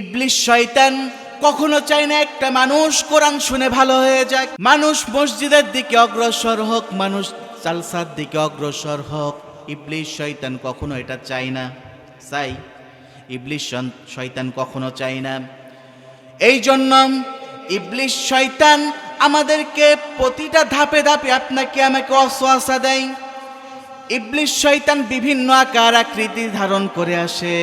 ইবলিশ শয়তান কখনো চায় না একটা মানুষ কোরআন শুনে ভালো হয়ে যাক। মানুষ মসজিদের দিকে অগ্রসর হোক, মানুষ চালসার দিকে অগ্রসর হোক ইবলিশ শয়তান কখনো এটা চায় না। চাই ইবলিশ শয়তান কখনো চায় না। এই জন্য ইবলিশ শয়তান আমাদেরকে প্রতিটা ধাপে ধাপে আপনাকে আমাকে অশ্বাসা দেয়। ইবলিশ শয়তান বিভিন্ন আকার আকৃতি ধারণ করে আসে।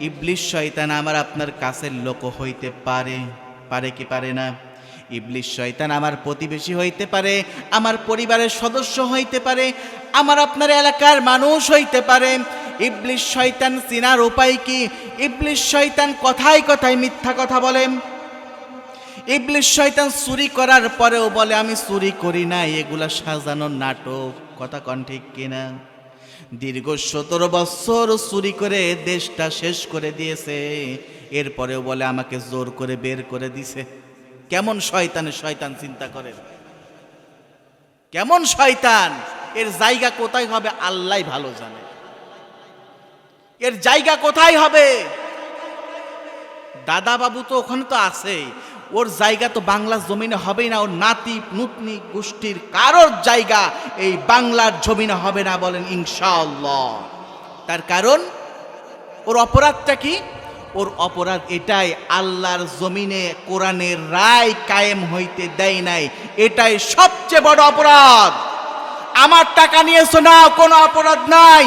ইবলিশ শয়তান আমার আপনার কাছের লোক হইতে পারে। পারে কি পারে না? ইবলিশ শয়তান আমার প্রতিবেশী হইতে পারে, আমার পরিবারের সদস্য হইতে পারে, আমার আপনার এলাকার মানুষ হইতে পারে। ইবলিশ শয়তান চিনার উপায় কি? ইবলিশ শয়তান কথায় কথায় মিথ্যা কথা বলেন ইবলিশ শয়তান চুরি করার পরেও বলে, আমি চুরি করি না এগুলা সাজানোর নাটক। কথা কন ঠিক কিনা? দীর্ঘ সতেরো বছর চুরি করে দেশটা শেষ করে দিয়েছে। এরপরেও বলে, আমাকে জোর করে বের করে দিছে। কেমন শয়তানের শয়তান চিন্তা করেন? কেমন শয়তান? এর জায়গা কোথায় হবে আল্লাহ ভালো জানে। এর জায়গা কোথায় হবে? দাদা বাবু তো ওখানে তো আছেই। ওর জায়গা তো বাংলার জমিনে হবেই না, ওর নাতি নুতনি গোষ্ঠীর কারোর জায়গা এই বাংলার জমিনে হবে না বলেন ইনশাআল্লাহ। তার কারণ, ওর অপরাধটা কি? ওর অপরাধ এটাই, আল্লাহর জমিনে কোরআনের রায় কায়েম হইতে দেয় নাই, এটাই সবচেয়ে বড় অপরাধ। আমার টাকা নিয়েছো, নাও, কোনো অপরাধ নাই।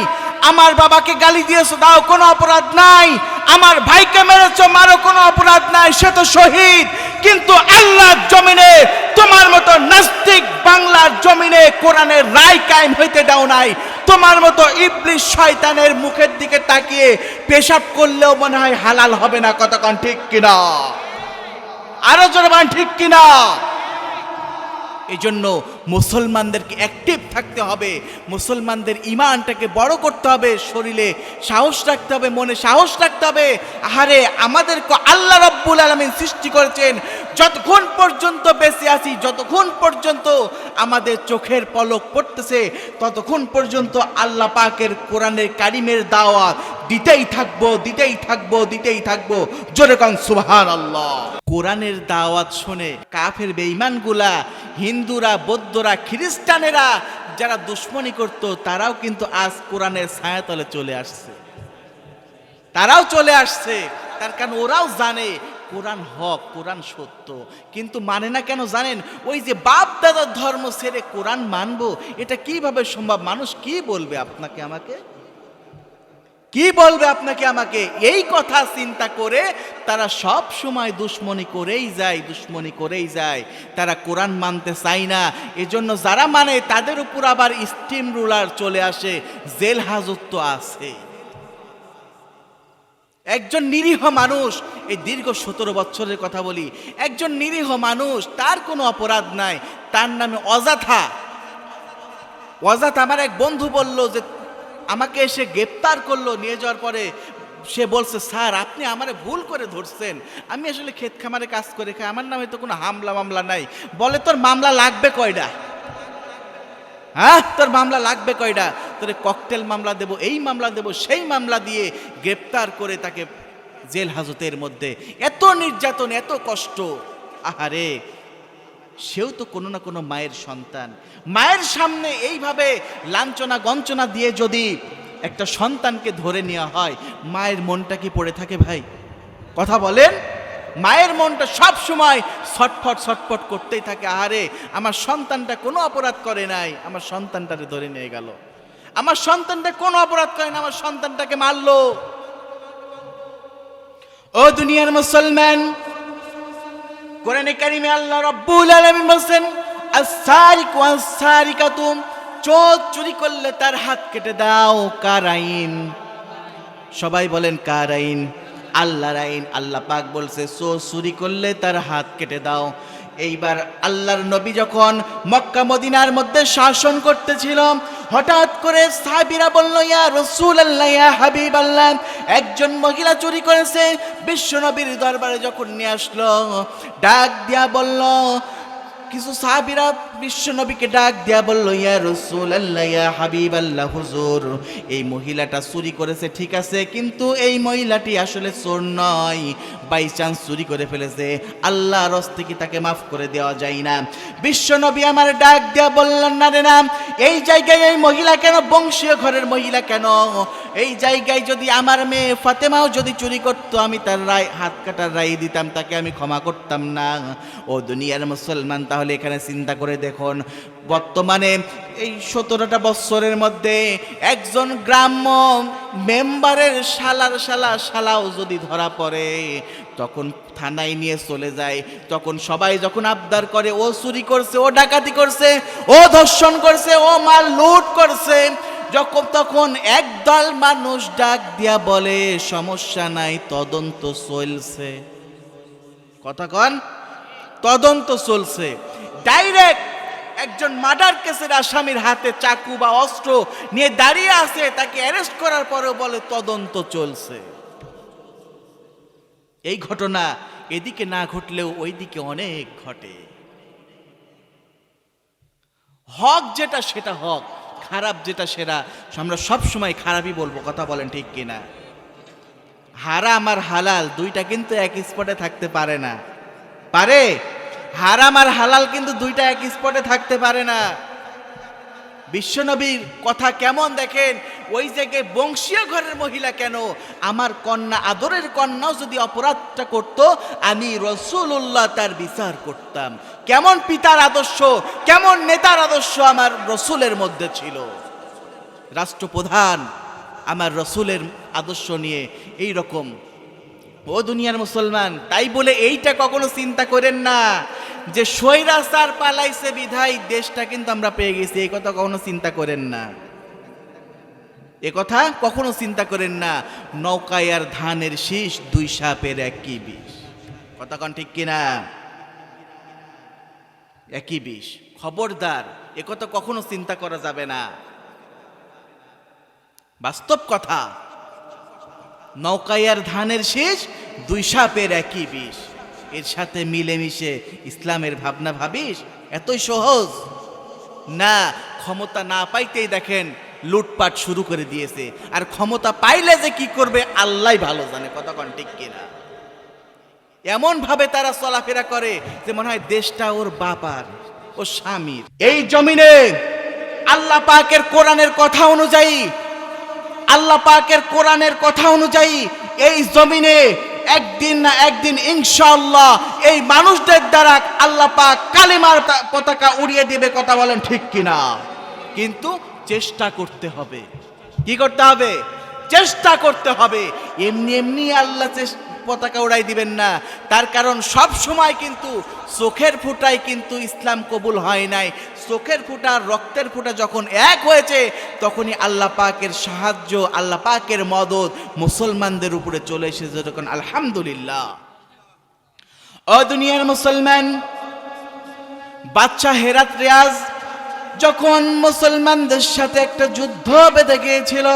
আমার বাবাকে গালি দিয়েছ, দাও, কোনো অপরাধ নাই। আমার ভাইকে মেরেছো, মারো, কোনো অপরাধ নাই, সে তো শহীদ। কিন্তু আল্লাহর জমিনে তোমার মতো নাস্তিক বাংলার জমিনে কোরআনের রায় কায়েম হইতে দাও নাই। তোমার মতো ইবলিশ শয়তানের মুখের দিকে তাকিয়ে পেশাব করলেও মনে হয় হালাল হবে না, কতক্ষণ ঠিক কিনা? আরও জোরে বান ঠিক কিনা? এই জন্য মুসলমানদেরকে অ্যাক্টিভ থাকতে হবে। মুসলমানদের ইমানটাকে বড় করতে হবে শরীরে। সাহস রাখতে হবে, মনে সাহস রাখতে হবে। আহারে, আমাদেরকে আল্লাহ রব্বুল আলমিন সৃষ্টি করেছেন। যতক্ষণ পর্যন্ত বেঁচে আছি, যতক্ষণ পর্যন্ত আমাদের চোখের পলক পড়তেছে, ততক্ষণ পর্যন্ত আল্লাহ পাকের কোরআনের কারিমের দাওয়াত দিতেই থাকব দিতেই থাকব দিতেই থাকব। জোরে কান সুবহান আল্লাহ কোরআনের দাওয়াত শুনে কাফের বেঈমানগুলা, হিন্দুরা বৌদ্ধরা খ্রিস্টানেরা যারা দুশ্মনী করত, তারাও কিন্তু আজ কোরআনের ছায়াতলে চলে আসছে। তারাও চলে আসছে। তার কারণ ওরাও জানে কোরআন হক, কোরআন সত্য। কিন্তু মানে না কেন জানেন? ওই যে বাপ দাদার ধর্ম ছেড়ে কোরআন মানবো, এটা কীভাবে সম্ভব? মানুষ কি বলবে আপনাকে, আমাকে? কি বলবে আপনাকে আমাকে? এই কথা চিন্তা করে তারা সব সময় দুশ্মনী করেই যায়, দুশ্মনী করেই যায়। তারা কোরআন মানতে চায় না। এজন্য যারা মানে তাদের উপর আবার স্টিম রুলার চলে আসে, জেল হাজত তো আছে। একজন নিরীহ মানুষ, এই দীর্ঘ সতেরো বছরের কথা বলি, একজন নিরীহ মানুষ, তার কোনো অপরাধ নাই। তার নামে অযথা অজাত আমার এক বন্ধু বলল যে আমাকে এসে গ্রেপ্তার করল, নিয়ে যাওয়ার পরে সে বলছে, স্যার, আপনি আমারে ভুল করে ধরছেন। আমি আসলে ক্ষেত খামারে কাজ করে খাই, আমার নামে তো কোনো হামলা মামলা নাই। বলে, তোর মামলা লাগবে কয়টা হ্যাঁ তোর মামলা লাগবে কয়টা তোরে ককটেল মামলা দেব, এই মামলা দেব, সেই মামলা দিয়ে গ্রেপ্তার করে তাকে জেল হাজতের মধ্যে। এত নির্যাতন, এত কষ্ট। আহারে সেও তো কোনো না কোনো মায়ের সন্তান। মায়ের সামনে এইভাবে লাঞ্ছনা গঞ্চনা দিয়ে যদি একটা সন্তানকে ধরে নেওয়া হয়, মায়ের মনটা কি পড়ে থাকে ভাই? কথা বলেন? মায়ের মনটা সব সময় ছটফট ছটফট করতেই থাকে। আহারে, আমার সন্তানটা কোনো অপরাধ করে নাই, আমার সন্তানটাকে ধরে নিয়ে গেল। আমার সন্তানটা কোনো অপরাধ করে না আমার সন্তানটাকে মারলো। ও দুনিয়ার মুসলমান কোরআনে কারিমে আল্লাহ রব্বুল আলামিন বলছেন, আস-সারিকু আস-সারিকাতু চোর চুরি করলে তার হাত কেটে দাও, কার আইন? সবাই বলেন, কার আইন? আল্লাহর আইন। আল্লাহ পাক বলছে চোর চুরি করলে তার হাত কেটে দাও। এইবার আল্লাহর নবী যখন মক্কা মদিনার মধ্যে শাসন করতেছিল হঠাৎ করে সাহাবীরা বলল, ইয়া রসুল আল্লাহ ইয়া হাবিব আল্লাহ একজন মহিলা চুরি করেছে, বিশ্ব নবীর দরবারে যখন নিয়ে আসলো, ডাক দিয়া বলল, কিছু সাহাবীরা বিশ্ব নবীকে ডাক দিয়া বলল, ইয়া রসুল আল্লাহ ইয়া হাবিব আল্লাহ হুজুর, এই মহিলাটা চুরি করেছে, ঠিক আছে, কিন্তু এই মহিলাটি আসলে চোর নয়। বাই চান্স চুরি করে ফেলেছে। আল্লাহ রস্তে কি তাকে মাফ করে দেওয়া যায় না? বিশ্ব নবী আমার ডাক দেওয়া বললেন, না রে না, এই জায়গায় এই মহিলা কেন? বংশীয় ঘরের মহিলা কেন? এই জায়গায় যদি আমার মেয়ে ফাতেমাও যদি চুরি করতো, আমি তার রায়, হাত কাটার রায় দিতাম, তাকে আমি ক্ষমা করতাম না। ও দুনিয়ার মুসলমান, তাহলে এখানে চিন্তা করে দেখুন, বর্তমানে এই সতেরোটা বৎসরের মধ্যে একজন গ্রাম্য মেম্বারের শালার শালা শালাও যদি ধরা পড়ে তখন থানায় নিয়ে চলে যায়। তখন সবাই যখন আবদার করে, ও চুরি করছে, ও ডাকাতি করছে, ও ধর্ষণ করছে, ও মাল লুট করছে, যখন তখন একদল মানুষ ডাক দিয়া বলে, সমস্যা নাই, তদন্ত চলছে। কথা কন? তদন্ত চলছে। ডাইরেক্ট একজন মার্ডার কেসের আসামির হাতে চাকু বা অস্ত্র নিয়ে দাঁড়িয়ে আছে, তাকে অ্যারেস্ট করার পরেও বলে, তদন্ত চলছে। এই ঘটনা এদিকে না ঘটলেও ওইদিকে অনেক ঘটে। হক যেটা, সেটা হক, খারাপ যেটা সেরা আমরা সব সময় খারাপই বলব, কথা বলেন ঠিক কিনা। হারাম আর হালাল দুইটা কিন্তু এক স্পটে থাকতে পারে না। পারে? হারাম আর হালাল কিন্তু দুইটা এক স্পটে থাকতে পারে না। বিশ্বনবীর কথা কেমন দেখেন? ওই জায়গায় বংশীয় ঘরের মহিলা কেন? আমার কন্যা, আদরের কন্যাও যদি অপরাধটা করত, আমি রসুল্লাহ তার বিচার করতাম। কেমন পিতার আদর্শ, কেমন নেতার আদর্শ আমার রসুলের মধ্যে ছিল। রাষ্ট্রপ্রধান আমার রসুলের আদর্শ নিয়ে এই রকম। ও দুনিয়ার মুসলমান, তাই বলে এইটা কখনো চিন্তা করেন না যে স্বৈরাচার পালাইছে বিধায় দেশটা কিন্তু আমরা পেয়ে গেছি, এই কথা কখনো চিন্তা করেন না। এ কথা কখনো চিন্তা করেন না। নৌকায় আর ধানের শীষ দুই সাপের একই বিষ। কথা কন ঠিক কিনা? একই বিষ। খবরদার, এ কথা কখনো চিন্তা করা যাবে না। বাস্তব কথা, নৌকায় আর ধানের শীষ দুই সাপের একই বিষ। এর সাথে মিলেমিশে ইসলামের ভাবনা ভাবিস? এতই সহজ? না, ক্ষমতা না পাইতেই দেখেন লুটপাট শুরু করে দিয়েছে। আর ক্ষমতা পাইলে যে কি করবে, আল্লাহ ভালো জানে। কতক্ষণ ঠিক কিনা? এমন ভাবে তারা চলাফেরা করে যে মনে হয় দেশটা ওর বাবার ও স্বামীর। এই জমিনে আল্লাহ পাকের কোরআনের কথা অনুযায়ী, আল্লাহ পাকের কোরআনের কথা অনুযায়ী এই জমিনে একদিন না একদিন ইনশাআল্লাহ এই মানুষদের দ্বারা আল্লাহ পাক কালিমার পতাকা উড়িয়ে দিবে, কথা বলেন ঠিক কিনা? কিন্তু চেষ্টা করতে হবে। কি করতে হবে? চেষ্টা করতে হবে। এমনি এমনি আল্লাহ পতাকা উড়াই দিবেন না। তার কারণ সব সময় কিন্তু চোখের ফুটায় কিন্তু ইসলাম কবুল হয় নাই। চোখের ফুটা রক্তের ফুটা যখন এক হয়েছে, তখনই আল্লাহ পাকের সাহায্য, আল্লাহ পাকের মদত মুসলমানদের উপরে চলে এসেছে যখন আলহামদুলিল্লাহ। ও দুনিয়ার মুসলমান বাচ্চা হেরাত রিয়াজ যখন মুসলমানদের সাথে একটা যুদ্ধ বেঁধে গিয়েছিল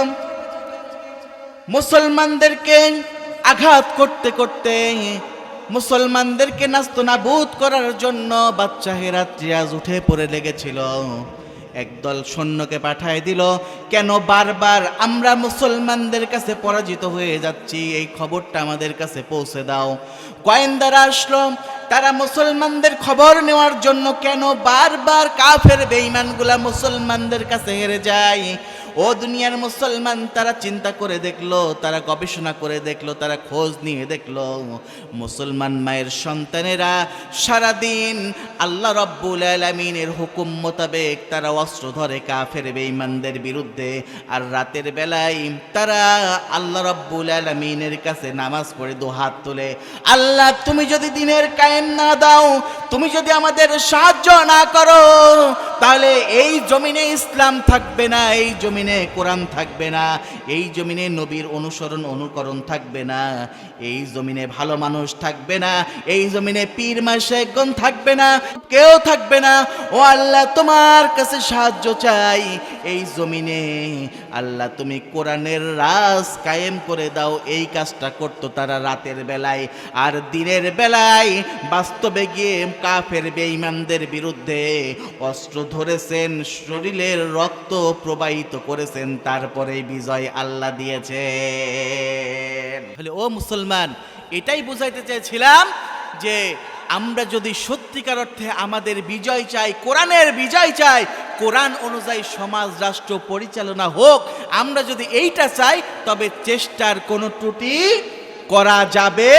মুসলমানদেরকে আঘাত করতে করতে, মুসলমানদেরকে নাস্ত নাবুদ করার জন্য বাচ্চা হেরাত রিয়াজ উঠে পড়ে লেগেছিল। একদল সৈন্যকে পাঠায় দিল, কেন বারবার আমরা মুসলমানদের কাছে পরাজিত হয়ে যাচ্ছি? এই খবরটা আমাদের কাছে পৌঁছে দাও। গোয়েন্দারা আসলো, তারা মুসলমানদের খবর নেওয়ার জন্য কেন বারবার কাফের বেঈমানগুলা মুসলমানদের কাছে হেরে যায়? ও দুনিয়ার মুসলমান, তারা চিন্তা করে দেখল, তারা গবেষণা করে দেখল, তারা খোঁজ নিয়ে দেখল, মুসলমান মায়ের সন্তানেরা সারাদিন আল্লাহ রব্বুল আলমিনের হুকুম মোতাবেক তারা অস্ত্র ধরে কা কাফের বেঈমানদের বিরুদ্ধে, আর রাতের বেলায় তারা আল্লাহ রব্বুল আলমিনের কাছে নামাজ পড়ে দু হাত তুলে, আল্লাহ, তুমি যদি দিনের কায়েম না দাও, তুমি যদি আমাদের সাহায্য না করো তাহলে এই জমিনে ইসলাম থাকবে না, এই জমিনে কোরআন থাকবে না, এই জমিনে নবীর অনুসরণ, অনুকরণ থাকবে না, এই জমিনে ভালো মানুষ থাকবে না, এই জমিনে পীর মাসেগণ থাকবে না, কেউ থাকবে না। ও আল্লাহ, তোমার কাছে সাহায্য চাই। এই জমিনে আল্লাহ, তুমি কোরআনের রাজ কায়েম করে দাও। এই কাজটা করতো তারা রাতের বেলায় আর দিনের বেলায়। বাস্তবে গিয়ে কাফের, বেঈমানদের বিরুদ্ধে অস্ত্র ধরেছেন, শরীরের রক্ত প্রবাহিত করেছেন তারপরে বিজয় আল্লাহ দিয়েছেন। ও মুসলমান, এটাই বুঝাইতে চেয়েছিলাম যে আমরা যদি সত্যিকার অর্থে আমাদের বিজয় চাই, কোরআনের বিজয় চাই, কোরআন অনুযায়ী সমাজ, রাষ্ট্র পরিচালনা হোক, আমরা যদি এইটা চাই, তবে চেষ্টার কোনো ত্রুটি করা যাবে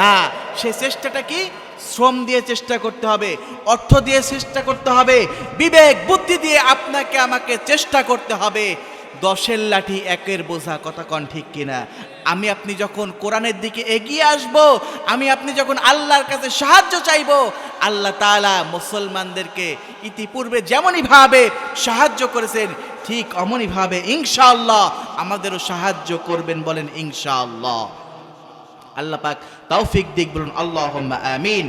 না। সে চেষ্টাটা কি? শ্রম দিয়ে চেষ্টা করতে হবে, অর্থ দিয়ে চেষ্টা করতে হবে, বিবেক, বুদ্ধি দিয়ে আপনাকে আমাকে চেষ্টা করতে হবে। দশের লাঠি একের বোঝা কথা কন ঠিক কিনা? আমি আপনি যখন কোরআনের দিকে এগিয়ে আসব, আমি আপনি যখন আল্লাহর কাছে সাহায্য চাইব, আল্লাহ তাআলা মুসলমানদেরকে ইতিপূর্বে যেমনই ভাবে সাহায্য করেছেন, ঠিক অমনই ভাবে ইনশাআল্লাহ আমাদেরও সাহায্য করবেন বলেন ইনশাআল্লাহ। আল্লাহ পাক তৌফিক দিক বলুন আল্লাহ আমিন।